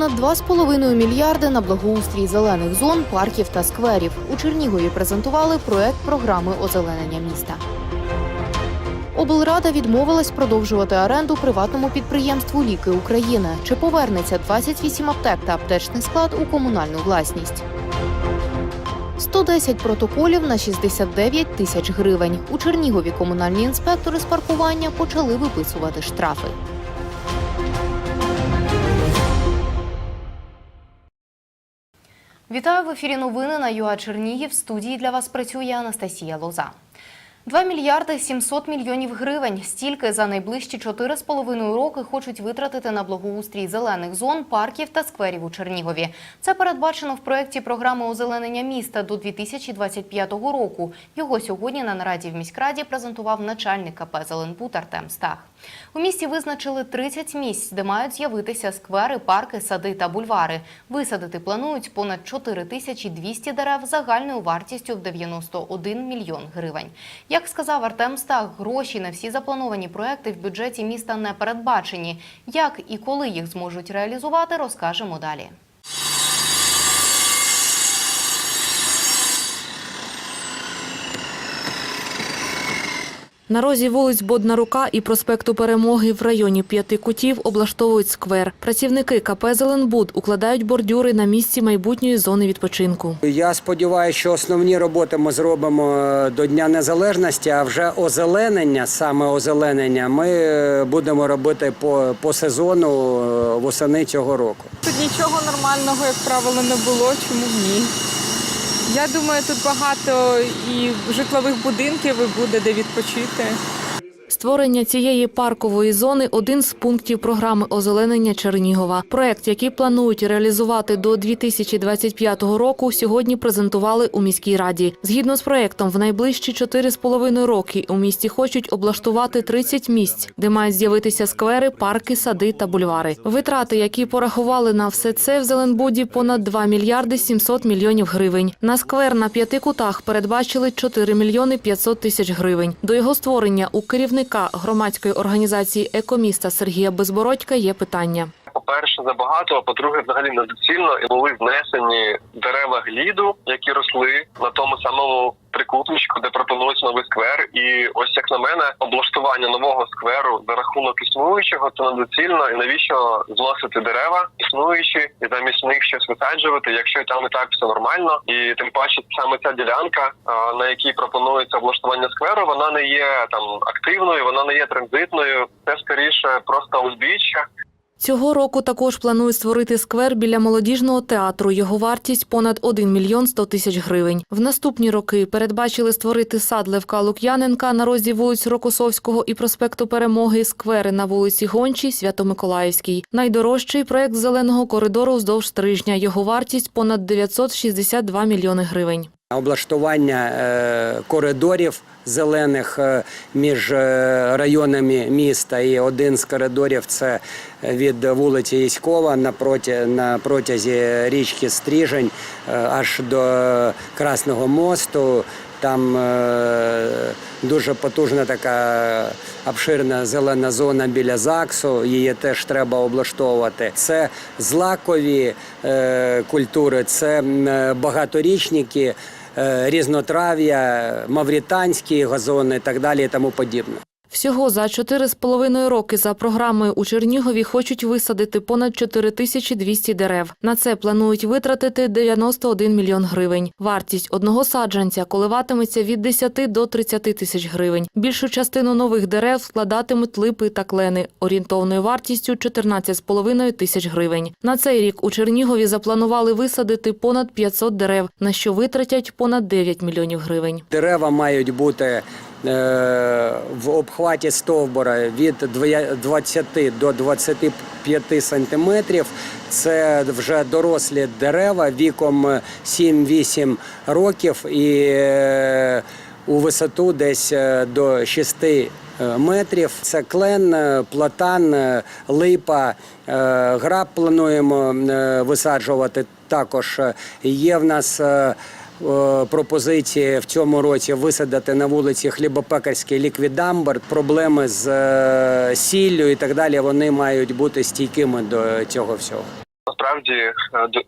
Понад 2,5 мільярди на благоустрій зелених зон, парків та скверів. У Чернігові презентували проект програми озеленення міста. Облрада відмовилась продовжувати оренду приватному підприємству Ліки України. Чи повернеться 28 аптек та аптечний склад у комунальну власність? 110 протоколів на 69 тисяч гривень. У Чернігові комунальні інспектори з паркування почали виписувати штрафи. Вітаю в ефірі новини на ЮА Чернігів. В студії для вас працює Анастасія Лоза. 2 мільярди 700 мільйонів гривень. Стільки за найближчі 4,5 роки хочуть витратити на благоустрій зелених зон, парків та скверів у Чернігові. Це передбачено в проєкті програми озеленення міста до 2025 року. Його сьогодні на нараді в міськраді презентував начальник КП «Зеленбуд» Артем Стах. У місті визначили 30 місць, де мають з'явитися сквери, парки, сади та бульвари. Висадити планують понад 4200 дерев загальною вартістю в 91 мільйон гривень. Як сказав Артем Стах, гроші на всі заплановані проекти в бюджеті міста не передбачені. Як і коли їх зможуть реалізувати, розкажемо далі. На розі вулиць Бодна Рука і проспекту Перемоги в районі П'яти Кутів облаштовують сквер. Працівники КП «Зеленбуд» укладають бордюри на місці майбутньої зони відпочинку. Я сподіваюся, що основні роботи ми зробимо е, до Дня Незалежності, а вже озеленення, саме озеленення, ми е, будемо робити по, по сезону е, восени цього року. Тут нічого нормального, як правило, не було. Чому ні? Я думаю, тут багато і житлових будинків і буде де відпочити. Створення цієї паркової зони – один з пунктів програми озеленення Чернігова. Проект, який планують реалізувати до 2025 року, сьогодні презентували у міській раді. Згідно з проектом, в найближчі 4,5 роки у місті хочуть облаштувати 30 місць, де мають з'явитися сквери, парки, сади та бульвари. Витрати, які порахували на все це в Зеленбуді, понад 2 мільярди 700 мільйонів гривень. На сквер на п'яти кутах передбачили 4 мільйони 500 тисяч гривень. До його створення у керівника громадської організації «Екоміста» Сергія Безбородька є питання. По-перше, забагато, а по-друге, взагалі недоцільно і були внесені дерева гліду, які росли на тому самому трикутничку, де пропонується новий сквер. І ось як на мене, облаштування нового скверу за рахунок існуючого це недоцільно. І навіщо зносити дерева існуючі і замість них щось висаджувати, якщо там і так все нормально, і тим паче саме ця ділянка, на якій пропонується облаштування скверу, вона не є там активною, вона не є транзитною. Це скоріше просто узбіччя. Цього року також планують створити сквер біля молодіжного театру. Його вартість понад 1 мільйон 100 тисяч гривень. В наступні роки передбачили створити сад Левка Лук'яненка на розі вулиць Рокосовського і проспекту Перемоги, сквери на вулиці Гончій, Свято-Миколаївській. Найдорожчий проект зеленого коридору вздовж стрижня. Його вартість понад 962 мільйони гривень. Облаштування е, коридорів зелених е, між е, районами міста. І один з коридорів це від вулиці напроти, на протязі річки Стріжень аж до Красного мосту. Там дуже потужна така обширна зелена зона біля ЗАГСу. Її теж треба облаштовувати. Це злакові культури, це багаторічники, різнотрав'я, мавританські газони і так далі і тому подібне. Всього за 4,5 роки за програмою у Чернігові хочуть висадити понад 4200 дерев. На це планують витратити 91 мільйон гривень. Вартість одного саджанця коливатиметься від 10 до 30 тисяч гривень. Більшу частину нових дерев складатимуть липи та клени орієнтовною вартістю 14,5 тисяч гривень. На цей рік у Чернігові запланували висадити понад 500 дерев, на що витратять понад 9 мільйонів гривень. Дерева мають бути в обхваті стовбура від двоя- 20 до 25 сантиметрів. Це вже дорослі дерева віком 7-8 років і е, у висоту десь е, до 6 е, метрів. Це клен, е, платан, е, липа, е, граб плануємо е, висаджувати. Також е, є в нас е, е, пропозиції в цьому році висадити на вулиці Хлібопекарський ліквідамбр. Проблеми з е, сіллю і так далі вони мають бути стійкими до цього всього. Насправді е,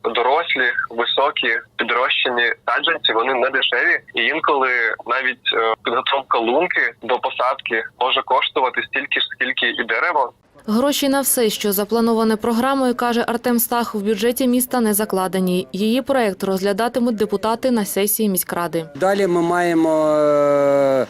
дорослі, високі, підрощені саджанці вони не дешеві, і інколи навіть е, підготовка лунки до посадки може коштувати стільки ж, скільки і дерево. Гроші на все, що заплановане програмою, каже Артем Стах, в бюджеті міста не закладені. Її проект розглядатимуть депутати на сесії міськради. Далі ми маємо е,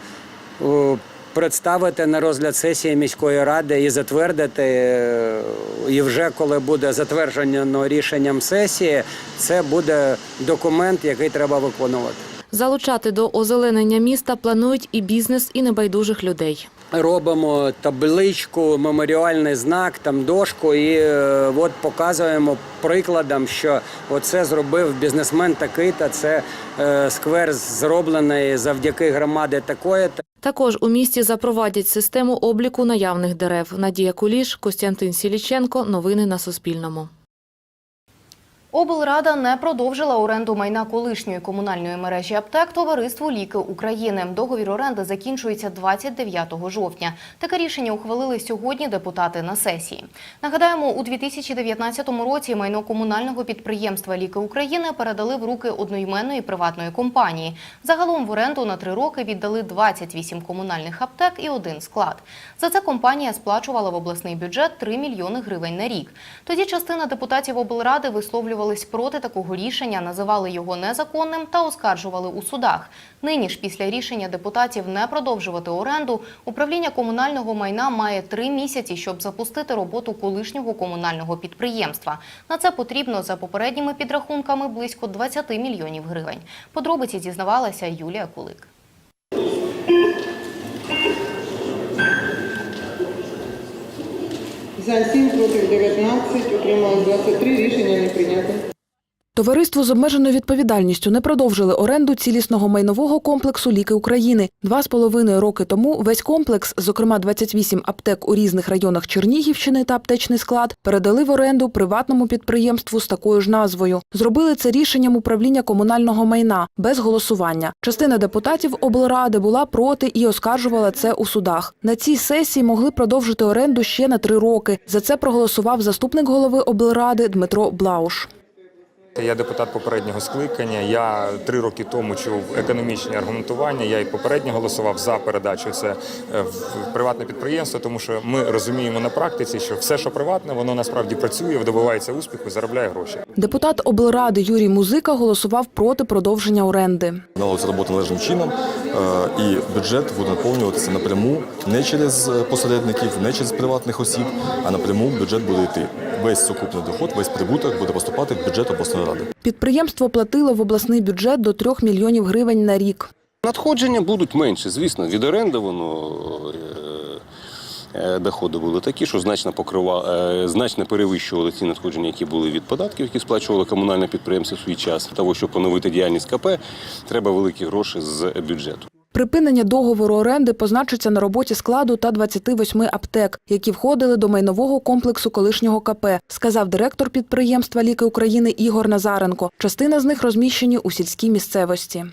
представити на розгляд сесії міської ради і затвердити. е, І вже коли буде затверджено рішенням сесії, це буде документ, який треба виконувати. Залучати до озеленення міста планують і бізнес, і небайдужих людей. Робимо табличку, меморіальний знак, там дошку, і е, от показуємо прикладом, що оце зробив бізнесмен такий-то. Це е, сквер зроблений завдяки громади такої-то. Також у місті запровадять систему обліку наявних дерев. Надія Куліш, Костянтин Сіліченко. Новини на Суспільному. Облрада не продовжила оренду майна колишньої комунальної мережі аптек товариству Ліки України. Договір оренди закінчується 29 жовтня. Таке рішення ухвалили сьогодні депутати на сесії. Нагадаємо, у 2019 році майно комунального підприємства Ліки України передали в руки одноіменної приватної компанії. Загалом в оренду на три роки віддали 28 комунальних аптек і один склад. За це компанія сплачувала в обласний бюджет 3 мільйони гривень на рік. Тоді частина депутатів облради висловлювались проти такого рішення, називали його незаконним та оскаржували у судах. Нині ж після рішення депутатів не продовжувати оренду, управління комунального майна має три місяці, щоб запустити роботу колишнього комунального підприємства. На це потрібно за попередніми підрахунками близько 20 мільйонів гривень. Подробиці дізнавалася Юлія Кулик. За 7 проти 19, утрималось 23, рішення не прийнято. Товариство з обмеженою відповідальністю не продовжили оренду цілісного майнового комплексу Ліки України. Два з половиною роки тому весь комплекс, зокрема 28 аптек у різних районах Чернігівщини та аптечний склад, передали в оренду приватному підприємству з такою ж назвою. Зробили це рішенням управління комунального майна без голосування. Частина депутатів облради була проти і оскаржувала це у судах. На цій сесії могли продовжити оренду ще на три роки. За це проголосував заступник голови облради Дмитро Блауш. Я депутат попереднього скликання. Я три роки тому чув економічні аргументування. Я і попередньо голосував за передачу це е, в приватне підприємство, тому що ми розуміємо на практиці, що все, що приватне, воно насправді працює, добивається успіху, заробляє гроші. Депутат облради Юрій Музика голосував проти продовження оренди. Налоговці роботи належним чином, е, і бюджет буде наповнюватися напряму не через е, посередників, не через приватних осіб, а напряму бюджет буде йти. Весь сукупний доход, весь прибуток буде поступати в бюджет обласної ради. Підприємство платило в обласний бюджет до 3 мільйонів гривень на рік. Надходження будуть менше, звісно, від оренди воно е, е, доходи були такі, що значно покрива, е, значно перевищували ці надходження, які були від податків, які сплачували комунальне підприємство в свій час. Того, щоб поновити діяльність КП, треба великі гроші з бюджету. Припинення договору оренди позначиться на роботі складу та 28 аптек, які входили до майнового комплексу колишнього КП, сказав директор підприємства Ліки України Ігор Назаренко. Частина з них розміщені у сільській місцевості.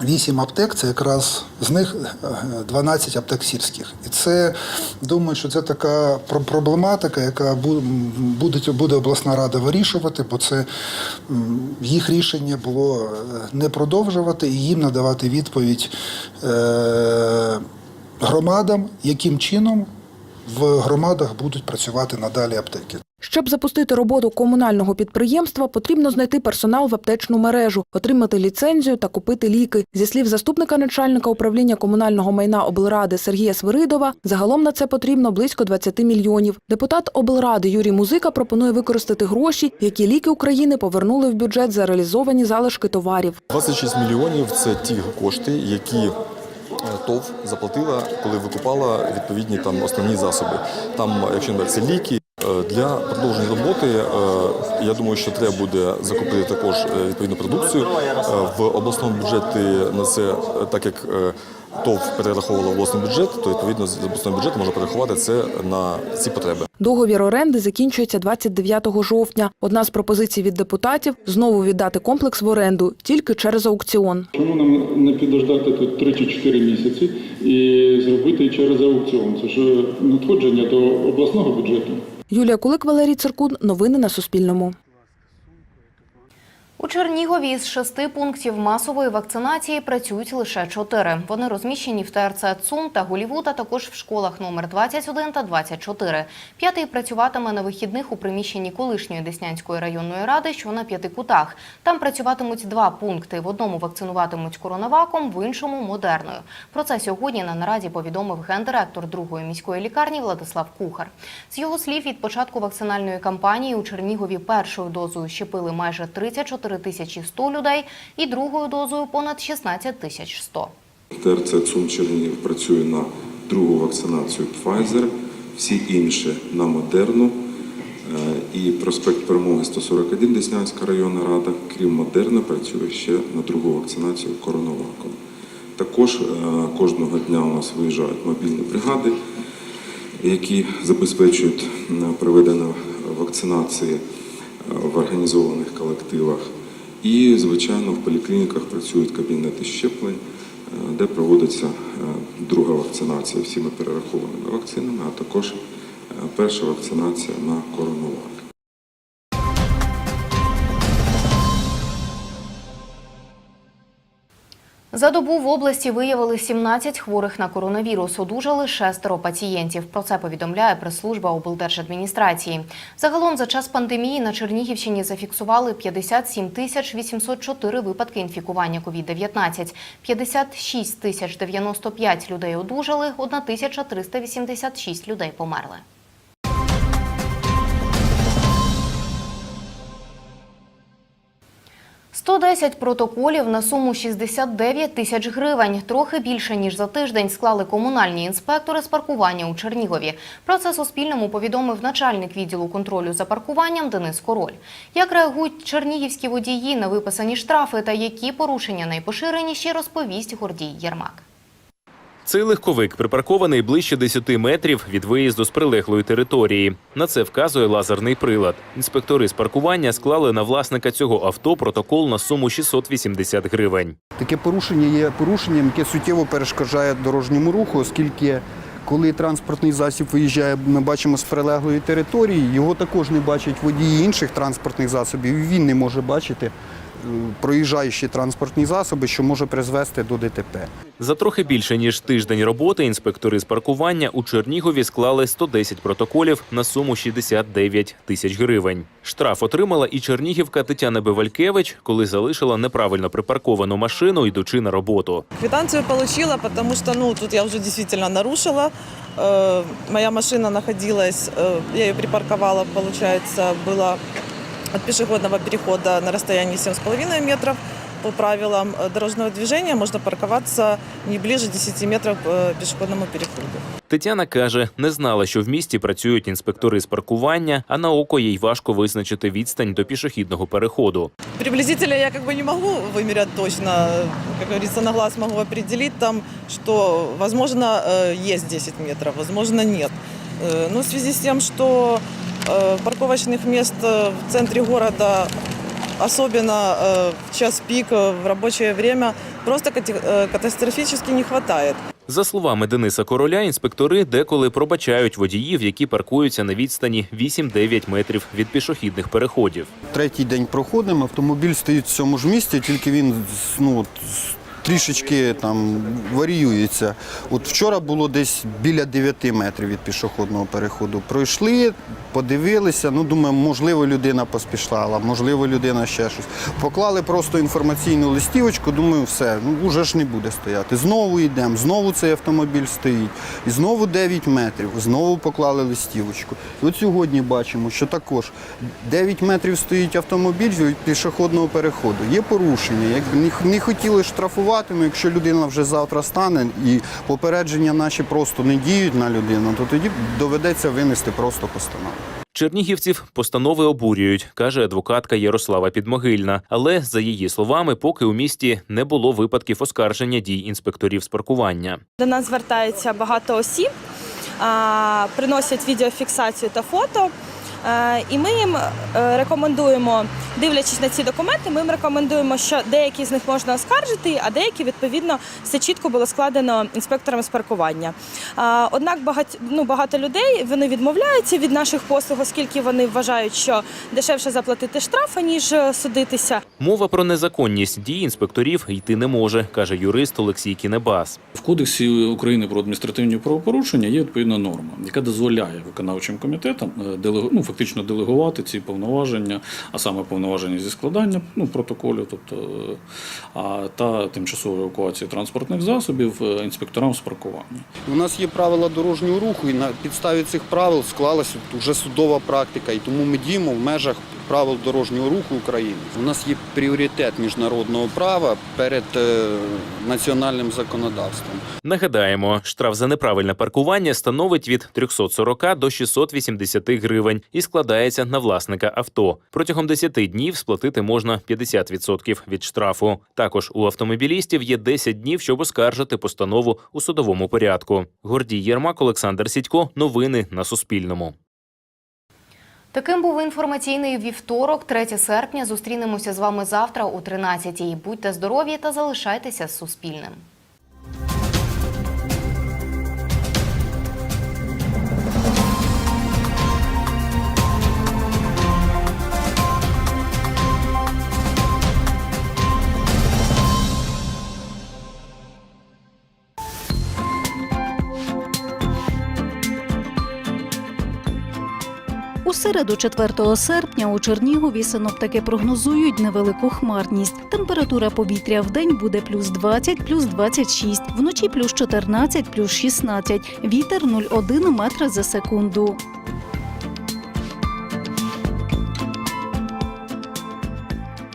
28 аптек, це якраз з них е, 12 аптек сільських. І це думаю, що це така проблематика, яка буде, буде обласна рада вирішувати, бо це їх рішення було е, не продовжувати і їм надавати відповідь е, громадам, яким чином в громадах будуть працювати надалі аптеки. Щоб запустити роботу комунального підприємства, потрібно знайти персонал в аптечну мережу, отримати ліцензію та купити ліки. Зі слів заступника начальника управління комунального майна облради Сергія Свиридова, загалом на це потрібно близько 20 мільйонів. Депутат облради Юрій Музика пропонує використати гроші, які ліки України повернули в бюджет за реалізовані залишки товарів. 26 мільйонів це ті кошти, які е, ТОВ заплатила, коли викупала відповідні там основні засоби. Там, якщо не це ліки. Е, Для продовження роботи е, я думаю, що треба буде закупити також е, відповідну продукцію. В обласному бюджеті на це, так як ТОВ перераховувала власний бюджет, то відповідно з обласного бюджету можна перерахувати це на ці потреби. Договір оренди закінчується 29 жовтня. Одна з пропозицій від депутатів знову віддати комплекс в оренду тільки через аукціон. Чому нам не підождати тут 3 чи 4 місяці і зробити через аукціон? Це ж надходження до обласного бюджету. Юлія Кулик, Валерій Циркун. Новини на Суспільному. У Чернігові з шести пунктів масової вакцинації працюють лише чотири. Вони розміщені в ТРЦ ЦУМ та Голівуд, а також в школах номер 21 та 24. П'ятий працюватиме на вихідних у приміщенні колишньої Деснянської районної ради, що на п'яти кутах. Там працюватимуть два пункти. В одному вакцинуватимуть коронаваком, в іншому модерною. Про це сьогодні на нараді повідомив гендиректор другої міської лікарні Владислав Кухар. З його слів, від початку вакцинальної кампанії у Чернігові першою дозою щепили майже 34 тисячі 100 людей і другою дозою понад 16 тисяч 100. ТРЦ ЦУМ Чернігів працює на другу вакцинацію Pfizer, всі інші на Модерну. Е, І проспект Перемоги 141 Деснянська районна рада, крім Модерна, працює ще на другу вакцинацію коронаваком. Також е, кожного дня у нас виїжджають мобільні бригади, які забезпечують е, проведення вакцинації в організованих колективах. І, звичайно, в поліклініках працюють кабінети щеплень, е, де проводиться е, друга вакцинація всіма перерахованими вакцинами, а також е, перша вакцинація на коронавак. За добу в області виявили 17 хворих на коронавірус. Одужали шестеро пацієнтів. Про це повідомляє прес-служба облдержадміністрації. Загалом за час пандемії на Чернігівщині зафіксували 57 тисяч 804 випадки інфікування COVID-19. 56 тисяч 95 людей одужали, 1386 людей померли. «110 протоколів на суму 69 тисяч гривень. Трохи більше, ніж за тиждень склали комунальні інспектори з паркування у Чернігові. Про це Суспільному повідомив начальник відділу контролю за паркуванням Денис Король. Як реагують чернігівські водії на виписані штрафи та які порушення найпоширеніші, розповість Гордій Єрмак. Цей легковик припаркований ближче 10 метрів від виїзду з прилеглої території. На це вказує лазерний прилад. Інспектори з паркування склали на власника цього авто протокол на суму 680 гривень. Таке порушення є порушенням, яке суттєво перешкоджає дорожньому руху, оскільки коли транспортний засіб виїжджає, ми бачимо з прилеглої території, його також не бачать водії інших транспортних засобів. Він не може бачити проїжджаючі транспортні засоби, що може призвести до ДТП. За трохи більше ніж тиждень роботи інспектори з паркування у Чернігові склали 110 протоколів на суму 69 тисяч гривень. Штраф отримала і чернігівка Тетяна Бевалькевич, коли залишила неправильно припарковану машину, йдучи на роботу. Квитанцию получила, потому что, ну, тут я уже действительно нарушила. Э, моя машина находилась, э, я ее припарковала, получается, была от пешеходного перехода на расстоянии 7,5 метров. По правилам э, дорожного движения можно парковаться не ближе 10 метров к пешеходному переходу. Тетяна каже, не знала, що в місті працюють інспектори з паркування, а на око їй важко визначити відстань до пішохідного переходу. Приблизительно я как бы не могу вымерять точно, как говорится, на глаз могу определить там, что, возможно, э, есть 10 метров, возможно, нет. Э, Но в связи с тем, что э, парковочных мест э, в центре города, особенно э, в час пик, э, в рабочее время, просто кате- э, катастрофически не хватает. За словами Дениса Короля, інспектори деколи пробачають водіїв, які паркуються на відстані 8-9 метрів від пішохідних переходів. Третій день проходимо, автомобіль стоїть в цьому ж місці, тільки він ну, от, трішечки там варіюється. От вчора було десь біля 9 метрів від пішохідного переходу. Пройшли, подивилися, ну думаю, можливо, людина поспішала, можливо, людина ще щось. Поклали просто інформаційну листівочку, думаю, все, ну вже ж не буде стояти. Знову йдемо, знову цей автомобіль стоїть. І знову 9 метрів, знову поклали листівочку. І от сьогодні бачимо, що також 9 метрів стоїть автомобіль від пішохідного переходу. Є порушення. Як не хотіли штрафувати, Ну, якщо людина вже завтра стане і попередження наші просто не діють на людину, то тоді доведеться винести просто постанову. Чернігівців постанови обурюють, каже адвокатка Ярослава Підмогильна. Але за її словами, поки у місті не було випадків оскарження дій інспекторів з паркування. До нас звертаються багато осіб, приносять відеофіксацію та фото. І ми їм е, рекомендуємо, дивлячись на ці документи, ми їм рекомендуємо, що деякі з них можна оскаржити, а деякі відповідно все чітко було складено інспекторами з паркування. Однак багать, ну, багато людей вони відмовляються від наших послуг, оскільки вони вважають, що дешевше заплатити штраф, ніж е, судитися. Мова про незаконність дій інспекторів йти не може, каже юрист Олексій Кінебас. В Кодексі України про адміністративні правопорушення є відповідна норма, яка дозволяє виконавчим комітетам е, ну, фактично делегувати ці повноваження, а саме повноваження зі складання ну, протоколів, тобто е, а, та тимчасової евакуації транспортних засобів е, інспекторам з паркування. У нас є правила дорожнього руху, і на підставі цих правил склалася вже судова практика, і тому ми діємо в межах правил дорожнього руху України. У нас є пріоритет міжнародного права перед е, національним законодавством. Нагадаємо, штраф за неправильне паркування становить від 340 до 680 гривень і складається на власника авто. Протягом 10 днів сплатити можна 50% від штрафу. Також у автомобілістів є 10 днів, щоб оскаржити постанову у судовому порядку. Гордій Єрмак, Олександр Сідько. Новини на Суспільному. Таким був інформаційний вівторок, 3 серпня. Зустрінемося з вами завтра о 13-й. Будьте здорові та залишайтеся з Суспільним. У середу, 4 серпня, у Чернігові синоптики прогнозують невелику хмарність. Температура повітря в день буде плюс 20, плюс 26, вночі плюс 14, плюс 16, вітер 0,1 метра за секунду.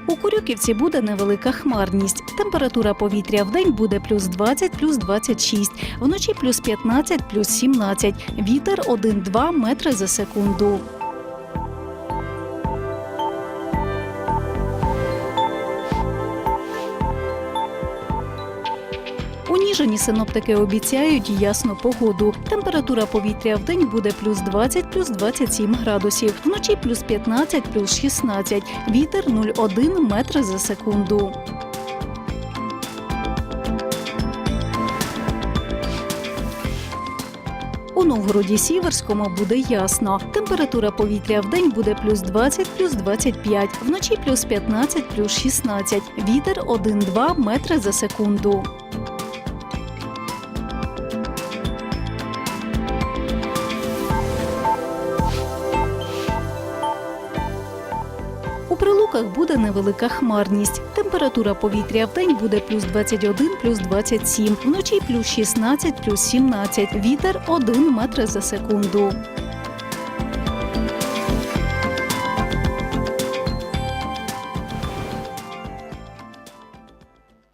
У Курюківці буде невелика хмарність. Температура повітря в день буде плюс 20, плюс 26, вночі плюс 15, плюс 17, вітер 1,2 метри за секунду. Ніжині синоптики обіцяють ясну погоду. Температура повітря в день буде плюс 20, плюс 27 градусів, вночі плюс 15, плюс 16, вітер 0,1 метри за секунду. У Новгороді Сіверському буде ясно. Температура повітря в день буде плюс 20, плюс 25, вночі плюс 15, плюс 16, вітер 1,2 метри за секунду. У буде невелика хмарність. Температура повітря в день буде плюс 21, плюс 27, вночі плюс 16, плюс 17, вітер 1 метр за секунду.